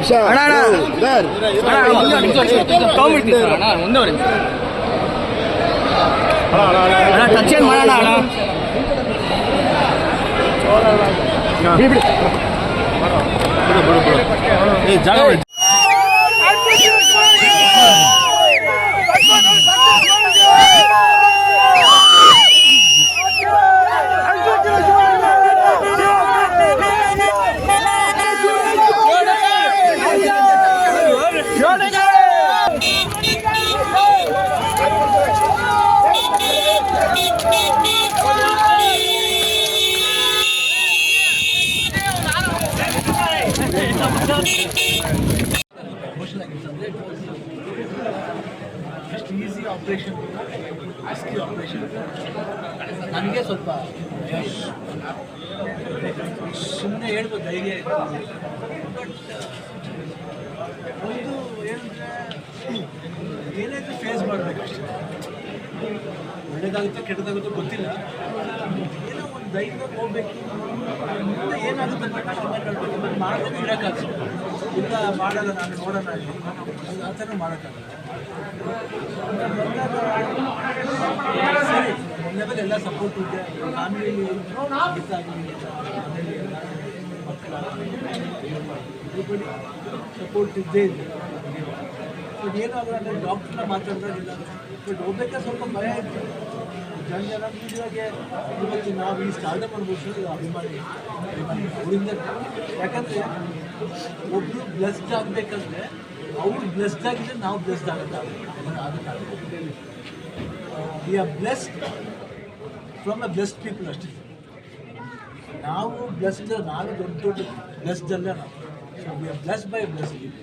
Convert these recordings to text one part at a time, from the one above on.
ಇರಿ ಇರಿ ಒಂದು ನಿಮಿಷ ಸರ್ ಟಚ್ ಏನ್ ಮಾಡೋಣ ಅಣ್ಣ ಅಷ್ಟು ಈಸಿ ಆಪ್ರೇಷನ್ ರಿಸ್ಕಿ ಆಪ್ರೇಷನ್ ನನಗೆ ಸ್ವಲ್ಪ ಸುಮ್ಮನೆ ಹೇಳ್ಬೋದು ಧೈರ್ಯ ಬಟ್ ಒಂದು ಏನಂದರೆ, ಏನಾದರೂ ಫೇಸ್ ಮಾಡಬೇಕಷ್ಟೇ. ಒಳ್ಳೇದಾಗುತ್ತೋ ಕೆಟ್ಟದಾಗುತ್ತೋ ಗೊತ್ತಿಲ್ಲ. ಏನೋ ಒಂದು ಧೈರ್ಯವಾಗಿ ಹೋಗ್ಬೇಕು. ಮುಂದೆ ಏನಾಗುತ್ತೆ ಅಂತ ಕಷ್ಟಪಟ್ಟು ನೋಡ್ಬೇಕು ಮತ್ತೆ ಮಾಡೋದು ಇರೋಕ್ಕಾಗಲ್ಲ ಇಲ್ಲ ಮಾಡಲ್ಲ, ನಾನು ನೋಡೋಣ ಆ ಥರ ಮಾಡೋಕ್ಕಾಗಲ್ಲ. ಸರಿ ಮೊನ್ನೆ ಎಲ್ಲ ಸಪೋರ್ಟ್ ಇದೆ. ಫ್ಯಾಮಿಲಿ ಎಲ್ಲ ಮಕ್ಕಳ ಸಪೋರ್ಟ್ ಇದ್ದೇ ಇದೆ. ಬಟ್ ಏನಾಗಲ್ಲ ಅಂದರೆ ಡಾಕ್ಟ್ರನ್ನ ಮಾತಾಡಿದಾಗಿಲ್ಲ ಬಟ್ ಹೋಗ್ಬೇಕಾದ್ರೆ ಸ್ವಲ್ಪ ಭಯ ಇತ್ತು. ಜನ ಜನ ಇವಾಗೆ ಇವತ್ತು ನಾವು ಈ ಸ್ಟಾರ್ಟಪ್ ಅನ್ಬೋದು ಅಭಿಮಾನಿ ಅಭಿಮಾನಿ ಅವರಿಂದ ಯಾಕಂದರೆ ಒಬ್ಬರು ಬ್ಲೆಸ್ಡ್ ಆಗಬೇಕಂದ್ರೆ ಅವ್ರು ಬ್ಲೆಸ್ಡ್ ಆಗಿದ್ರೆ ನಾವು blessed ಆಗೋಕ್ಕಾಗಲ್ಲ ಆಗೋಕ್ಕಾಗಲ್ಲ we are blessed from a blessed people ಅಷ್ಟೇ ನಾವು ಬ್ಲೆಸ್ಡ್ ನಾವು ದೊಡ್ಡ ದೊಡ್ಡ ಬ್ಲೆಸ್ಡ್ ಅಲ್ಲ ನಾವು so we are blessed by blessed people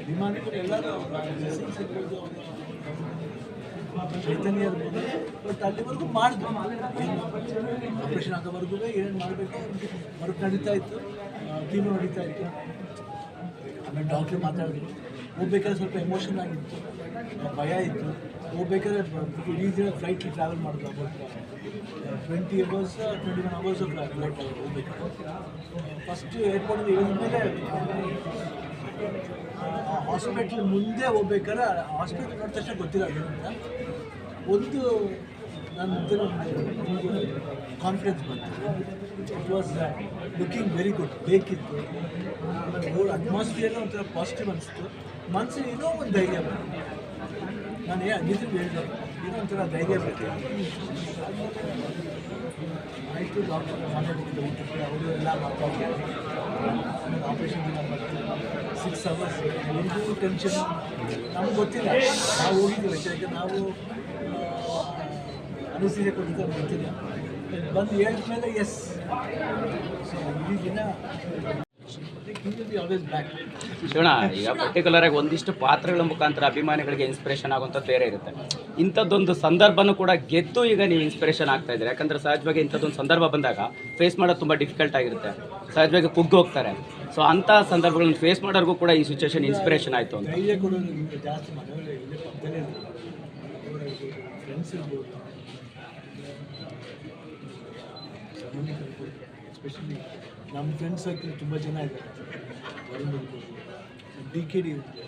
ಅಭಿಮಾನಿಗಳು ಎಲ್ಲರೂ ಬ್ಲೆಸ್ಸಿಂಗ್ಸ್ ಇರ್ಬೋದು ಚೈತನ್ಯ ಬಟ್ ಅಲ್ಲಿವರೆಗೂ ಮಾಡಿದ್ರು. ಆಪರೇಷನ್ ಆಗೋವರೆಗೂ ಏನೇನು ಮಾಡಬೇಕು ವರ್ಕ್ ನಡೀತಾ ಇತ್ತು. ಕೀಮೋ ನಡೀತಾ ಇತ್ತು. ಆಮೇಲೆ ಡಾಕ್ಟ್ರು ಮಾತಾಡಿದ್ರು. ಹೋಗ್ಬೇಕಾದ್ರೆ ಸ್ವಲ್ಪ ಎಮೋಷನ್ ಆಗಿತ್ತು. ಭಯ ಇತ್ತು. ಹೋಗ್ಬೇಕಾದ್ರೆ ಇಡೀ ದಿನ ಫ್ಲೈಟ್ಲಿ ಟ್ರಾವೆಲ್ ಮಾಡಿದ್ರು about twenty hours twenty one hours flight ಹೋಗ್ಬೇಕಾದ್ರೆ. ಫಸ್ಟ್ ಏರ್ಪೋರ್ಟಿಂದ ಇಳಿದ ಮೇಲೆ ಹಾಸ್ಪಿಟ್ಲ್ ಮುಂದೆ ಹೋಗ್ಬೇಕಾದ್ರೆ ಹಾಸ್ಪಿಟ್ಲ್ ನೋಡಿದ ತಕ್ಷಣ ಏನಂತ. ಒಂದು ನನ್ನ ಒಂದು ಕಾನ್ಫಿಡೆನ್ಸ್ ಬಂತು. It was looking very good ಬೇಕಿತ್ತು. ಹೋಲ್ ಅಟ್ಮಾಸ್ಫಿಯರ್ನ ಒಂಥರ ಪಾಸಿಟಿವ್ ಅನಿಸ್ತು. ಮನಸ್ಸಿಗೆ ಏನೋ ಒಂದು ಧೈರ್ಯ ನಾನು ಏ ನಿಜ ಹೇಳಿದೆ ಏನೋ ಒಂಥರ ಧೈರ್ಯ ಬೇಕು ಆಯಿತು ಡಾಕ್ಟರ್ ಮಾತಾಡ್ತಿದ್ದೆ ಊಟಕ್ಕೆ ಅವರು ಎಲ್ಲ ಮಾತಾಡ್ತಾರೆ. ಆಪ್ರೇಷನ್ ಸಿಕ್ಸ್ ಅವರ್ಸ್ ಎಲ್ರಿಗೂ ಟೆನ್ಷನ್ ನಮ್ಗೆ ಗೊತ್ತಿಲ್ಲ. ನಾವು ಹೋಗಿದ್ದೀವಿ ಯಾಕೆ ನಾವು ಅನಿಸಿಕೆ ಕೊಟ್ಟಿದ್ದೆ ಗೊತ್ತಿಲ್ಲ. ಬಂದು ಹೇಳಿದ ಮೇಲೆ ಎಸ್ ಸೊ ಇಡೀ ದಿನ ಶಿವಣ ಈಗ ಪರ್ಟಿಕ್ಯುಲರ್ ಆಗಿ ಒಂದಿಷ್ಟು ಪಾತ್ರಗಳ ಮುಖಾಂತರ ಅಭಿಮಾನಿಗಳಿಗೆ ಇನ್ಸ್ಪಿರೇಷನ್ ಆಗುವಂಥದ್ದು ಬೇರೆ ಇರುತ್ತೆ. ಇಂಥದ್ದೊಂದು ಸಂದರ್ಭನೂ ಕೂಡ ಗೆದ್ದು ಈಗ ನೀವು ಇನ್ಸ್ಪಿರೇಷನ್ ಆಗ್ತಾ ಇದ್ದೀರಿ? ಯಾಕಂದ್ರೆ ಸಹಜವಾಗಿ ಇಂಥದ್ದೊಂದು ಸಂದರ್ಭ ಬಂದಾಗ ಫೇಸ್ ಮಾಡೋದು ತುಂಬ ಡಿಫಿಕಲ್ಟ್ ಆಗಿರುತ್ತೆ. ಸಹಜವಾಗಿ ಕುಗ್ಗಿ ಹೋಗ್ತಾರೆ. ಸೊ ಅಂಥ ಸಂದರ್ಭಗಳನ್ನು ಫೇಸ್ ಮಾಡೋರ್ಗೂ ಕೂಡ ಈ ಸಿಚುವೇಶನ್ ಇನ್ಸ್ಪಿರೇಷನ್ ಆಯಿತು ಅಂತ. ನಮ್ಮ ಫ್ರೆಂಡ್ಸ್ ಸರ್ಕಲ್ ತುಂಬ ಜನ ಇದ್ದಾರೆ. ವರುಣ್ ಡಿ ಕೆ ಡಿ ಇರ್ಬೋದು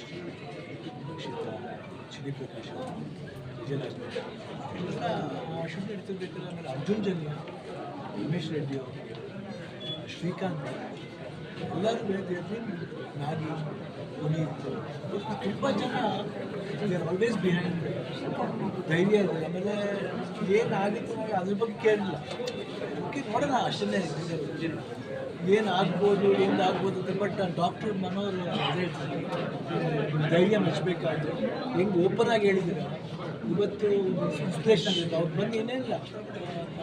ಶ್ರೀ ರಕ್ಷಿತಾ ಶ್ರೀಪ್ರಕಾಶ್ ವಿಜಯಲಕ್ಷ್ಮಿ ಶೂಟ್ ನಡೀತಿರ್ಬೇಕಾದ್ರೆ ಆಮೇಲೆ ಅರ್ಜುನ್ ಜನ್ಯ ಉಮೇಶ್ ರೆಡ್ಡಿ ಅವರು ಶ್ರೀಕಾಂತ್, ಎಲ್ಲರೂ ಬೆಳೆದಿರಲಿ ನಾಗಿ ಪುನೀತ್, ತುಂಬ ಜನ ದೇ ಆರ್ ಆಲ್ವೇಸ್ ಬಿಹೈಂಡ್ ಧೈರ್ಯ ಇದೆ ಆಮೇಲೆ ಏನಾಗಿತ್ತು ಅದ್ರ ಬಗ್ಗೆ ಕೇಳಿಲ್ಲ. ಓಕೆ, ನೋಡೋಣ, ಅಷ್ಟನ್ನೇ ಏನು ಆಗ್ಬೋದು ಏನು ಆಗ್ಬೋದು ಅಂತ ಬಟ್ ಡಾಕ್ಟರ್ ಮನೋರು ಅದೇ ಹೇಳ್ತಾರೆ. ಧೈರ್ಯ ಮೆಚ್ಚಬೇಕಾದ್ರೆ ಹೆಂಗೆ ಓಪನ್ ಆಗಿ ಹೇಳಿದ್ರು. ಇವತ್ತು ಇನ್ಸ್ಪಿರೇಷನ್ ಆಗಿತ್ತು. ಅವ್ರು ಬಂದು ಏನೇನಿಲ್ಲ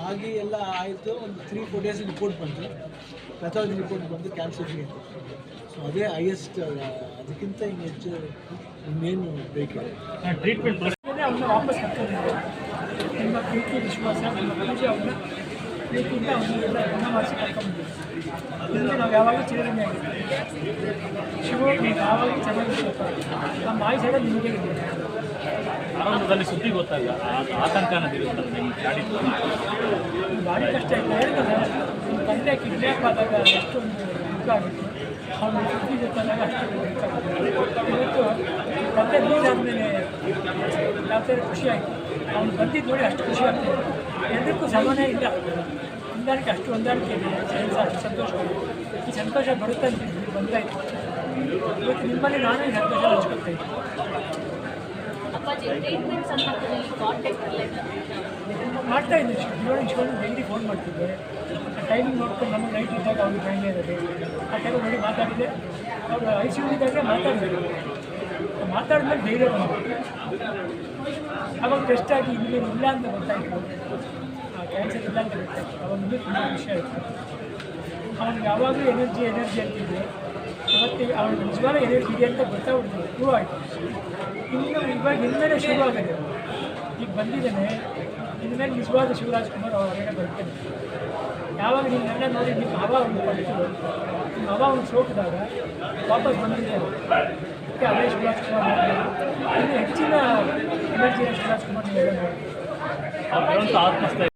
ಆಗಿ ಎಲ್ಲ ಆಯಿತು. ಒಂದು ತ್ರೀ ಫೋರ್ ಡೇಸ್ ರಿಪೋರ್ಟ್ ಬಂತು. ಪೆಥಾಲಜಿ ರಿಪೋರ್ಟ್ ಬಂದು ಕ್ಯಾನ್ಸರ್ಗೆ ಸೊ ಅದೇ ಹೈಯೆಸ್ಟ್ ಅದಕ್ಕಿಂತ ಇನ್ನು ಹೆಚ್ಚು ಇನ್ನೇನು ಬೇಕಿಲ್ಲ ಟ್ರೀಟ್ಮೆಂಟ್ ಅವನ್ನ ವಾಪಸ್ ನಿಮ್ಮ ಪ್ರೀತಿ ವಿಶ್ವಾಸ ನಿಮ್ಮ ಪೂಜೆ ಅವನ್ನ ಪ್ರೀತಿಯಿಂದ ಅವನ್ನೆಲ್ಲ ಮಾಡಿಸಿ ಕರ್ಕೊಂಡ್ಬಂದಿದ್ದೀವಿ ನಾವು ಯಾವಾಗಲೂ ಚಿರಋಣಿ ಆಗಿದ್ದೀವಿ. ಶಿವ ನೀವು ಯಾವಾಗಲೂ ಚೆನ್ನಾಗಿ ನಮ್ಮ ಎಲ್ಲ ನಿಮಗೆ ಆರಂಭದಲ್ಲಿ ಸುದ್ದಿ ಗೊತ್ತಾಗ ಆ- ಆತಂಕ ಅನ್ನೋದಿರುತ್ತೆ ಗಾಡಿ ಭಾರಿ ಕಷ್ಟ ಆಯ್ತು ಹೇಳ್ತಾರೆ. ನಿಮ್ಮ ತಂದೆ ಕಿಡ್ನಾಪ್ ಆದಾಗ ಎಷ್ಟೊಂದು ದುಃಖ ಆಗಿತ್ತು ಅವನು ಸುದ್ದಿ ಜೊತೆದಾಗ ಅಷ್ಟು ಇವತ್ತು ಮತ್ತೆ ನೀರಾದ್ಮೇಲೆ ಯಾವ ಥರ ಖುಷಿ ಆಯಿತು ಅವನು ಬಂದಿದ್ದು ನೋಡಿ ಅಷ್ಟು ಖುಷಿ ಆಗ್ತದೆ ಎಲ್ಲರಿಗೂ ಸಮಾನ ಇಲ್ಲ ಹೊಂದಾಣಿಕೆ ಅಷ್ಟು ಹೊಂದಾಣಿಕೆ ಇದೆ ಕೆಲಸ ಅಷ್ಟು ಸಂತೋಷ ಈ ಸಂತೋಷ ಬರುತ್ತೆ ಅಂತ ಬಂದಾಯ್ತು ಇವತ್ತು ನಿಮ್ಮಲ್ಲಿ ನಾನೇ ಸಂತೋಷ ಹಂಚ್ಕೊಳ್ತಾ ಇದ್ದೀನಿ ಅಪ್ಪಾಜಿ ಟ್ರೀಟ್ಮೆಂಟ್ ಸಂದರ್ಭದಲ್ಲಿ ಕಾಂಟ್ಯಾಕ್ಟ್ ಎಲ್ಲ ಮಾಡ್ತಾ ಇದ್ದೀನಿ ಶಿವಣ್ಣ ಶಿವಣ್ಣ, ಡೈಲಿ ಫೋನ್ ಮಾಡ್ತಿದ್ದೆ. ಟೈಮಿಂಗ್ ನೋಡ್ಕೊಂಡು ನಮಗೆ ನೈಟ್ ಇದ್ದಾಗ ಅವ್ರಿಗೆ ಮೈಂಡ್ ಇರೋದು. ಆ ಟೈಮ್ ನೋಡಿ ಮಾತಾಡಿದೆ ಅವರು ಐ ಸಿ ಯು ಇದ್ದಾಗ ಮಾತಾಡಿದ್ರು ಮಾತಾಡಿದ್ಮೇಲೆ ಧೈರ್ಯ ಬಂತು. ಅವಾಗ ಟೆಸ್ಟ್ ಆಗಿ ಇಲ್ಲಿ ಇಲ್ಲ ಅಂತ ಗೊತ್ತಾಯಿತು. ಕ್ಯಾನ್ಸರ್ ಇಲ್ಲ ಅಂತ ಗೊತ್ತಾಯಿತು. ಅವಾಗ ತುಂಬ ಖುಷಿ ಆಯಿತು. ಅವನಿಗೆ ಯಾವಾಗಲೂ ಎನರ್ಜಿ ಎನರ್ಜಿ ಅಂತಿದ್ದೆ. ಇವತ್ತು ಅವನಿಗೆ ನಿಜವಾದ ಎನರ್ಜಿ ಇದೆ ಅಂತ ಗೊತ್ತಾಗ್ಬಿಡ್ತು ಪ್ರೂವ್ ಆಯಿತು. ಇನ್ನು ಇವಾಗ ಇನ್ಮೇಲೆ ಶುರು ಆಗಿದೆ ಈಗ ಬಂದಿದ್ದೇನೆ. ಇನ್ಮೇಲೆ ನಿಜವಾದ ಶಿವರಾಜ್ ಕುಮಾರ್ ಹೊರಗಡೆ ಬರ್ತೇನೆ. ಯಾವಾಗ ನಿನ್ನೆಲ್ಲ ನೋಡಿ, ನಿಮ್ಮ ಹವ ಒಂದು ಪಡ್ತು ನಿಮ್ಮ ಹವ ಒಂದು ಸೋಕಿದಾಗ ವಾಪಸ್ ಬಂದಿದೆ ಅದಕ್ಕೆ ಅದೇ ಶಿವರಾಜ್ ಕುಮಾರ್ ಮಾಡ್ಬೋದು. ಇನ್ನು ಹೆಚ್ಚಿನ ಎನರ್ಜಿನ ಶಿವರಾಜ್ ಕುಮಾರ್ ನೀವೆಲ್ಲ ನೋಡಿ ಅವ್ರು ಹೇಳುವಂಥ ಆತ್ಮಸ್ಥೈರ್ಯ